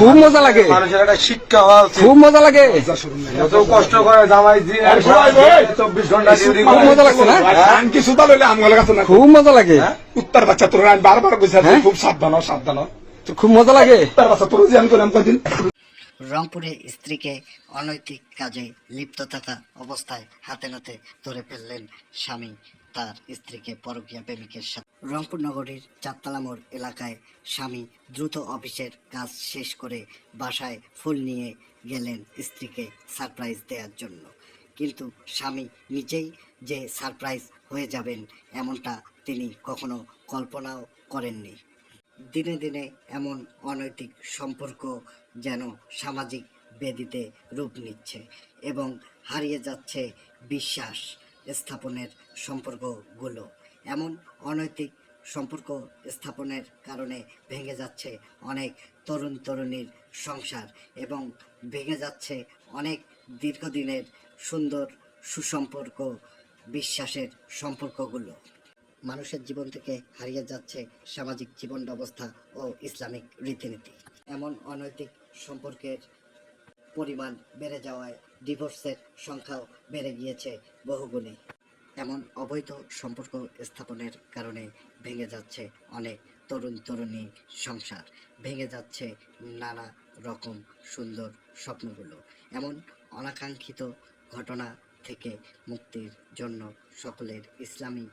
খুব মজা লাগে। মানুষের একটা শিক্ষা হওয়া খুব মজা লাগে। এত কষ্ট করে জামাই দিন চব্বিশ ঘণ্টা খুব মজা লাগছে না? আনকি সুতা লইলে আমগুলো কাছে না। খুব মজা লাগে। উত্তর বাচ্চা তোর আমি বারবার কইছি হ্যাঁ? খুব সাবধান সাবধান তো খুব মজা লাগে। উত্তর বাচ্চা তোর জিয়ান করলাম কদিন রংপুরে স্ত্রীকে অনৈতিক কাজে লিপ্ত থাকা অবস্থায় হাতে নাতে ধরে ফেললেন স্বামী। তার স্ত্রীকে পরকীয়া প্রেমিকের সাথে রংপুর নগরীর চারতলা মোড় এলাকায় স্বামী দ্রুত অফিসের কাজ শেষ করে বাসায় ফুল নিয়ে গেলেন স্ত্রীকে সারপ্রাইজ দেওয়ার জন্য। কিন্তু স্বামী নিজেই যে সারপ্রাইজ হয়ে যাবেন এমনটা তিনি কখনো কল্পনাও করেননি। দিনে দিনে এমন অনৈতিক সম্পর্ক যেন সামাজিক বেদিতে রূপ নিচ্ছে এবং হারিয়ে যাচ্ছে বিশ্বাস। স্থাপনের সম্পর্কগুলো। এমন অনৈতিক সম্পর্ক স্থাপনের কারণে ভেঙে যাচ্ছে অনেক তরুণ তরুণীর সংসার এবং ভেঙে যাচ্ছে অনেক দীর্ঘদিনের সুন্দর সুসম্পর্ক বিশ্বাসের সম্পর্কগুলো। মানুষের জীবন থেকে হারিয়ে যাচ্ছে সামাজিক জীবন ব্যবস্থা ও ইসলামিক রীতিনীতি। এমন অনৈতিক সম্পর্কের পরিমাণ বেড়ে যাওয়ায় ডিভোর্সের সংখ্যাও বেড়ে গিয়েছে বহুগুণে। এমন অবৈধ সম্পর্ক স্থাপনের কারণে ভেঙে যাচ্ছে অনেক তরুণ তরুণী সংসার, ভেঙে যাচ্ছে নানা রকম সুন্দর স্বপ্নগুলো। এমন অনাকাঙ্ক্ষিত ঘটনা থেকে মুক্তির জন্য সকলের ইসলামী